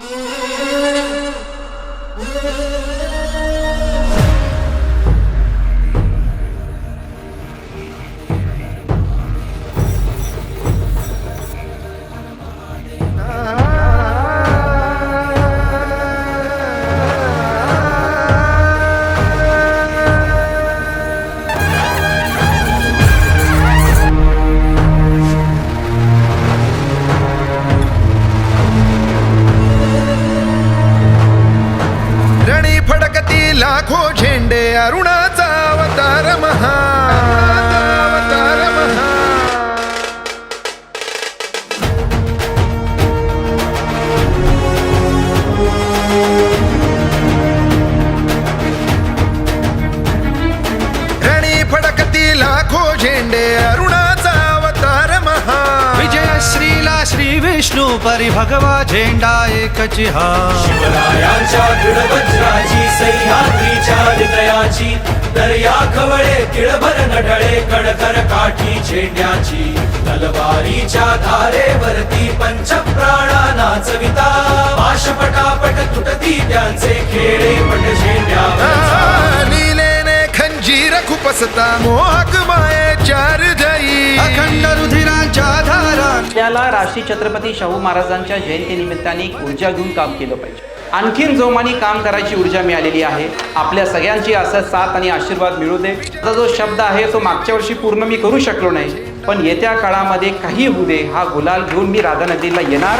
Música लाखो झेंडे अरुणाचा अवतार महा. अवतार महा रणी फडकती लाखो झेंडे अरुणाचा अवतार महा. विजय श्रीला श्री विष्णू परी भगवा झेंडा एकची हा शिवरायांच्या दृढवज्राची सह्याद्रीच्या हृदयाची दर्या खवळे तिळभर नढळे कडकर काठी झेंड्याची. तलवारीच्या धारेवरती पंचप्राणा नाचविता. पाशपटापट तुटती त्यांचे खेळे पट झेंड्यावर. लीलेने खंजीर खुपसता मोहक मायेच्या हृदयी अखंड रुधिरांच्या धारा. आपल्याला राष्ट्रीय छत्रपती शाहू महाराजांच्या जयंती निमित्ताने एक ऊर्जा घेऊन काम केलं पाहिजे. आणखीन जोमाने काम करायची ऊर्जा मिळालेली आहे आपल्या सगळ्यांची असं साथ आणि आशीर्वाद मिळू दे. आता जो शब्द आहे तो मागच्या वर्षी पूर्ण मी करू शकलो नाही. पण येत्या काळामध्ये काही होऊ दे हा गुलाल घेऊन मी राधा नदीला येणार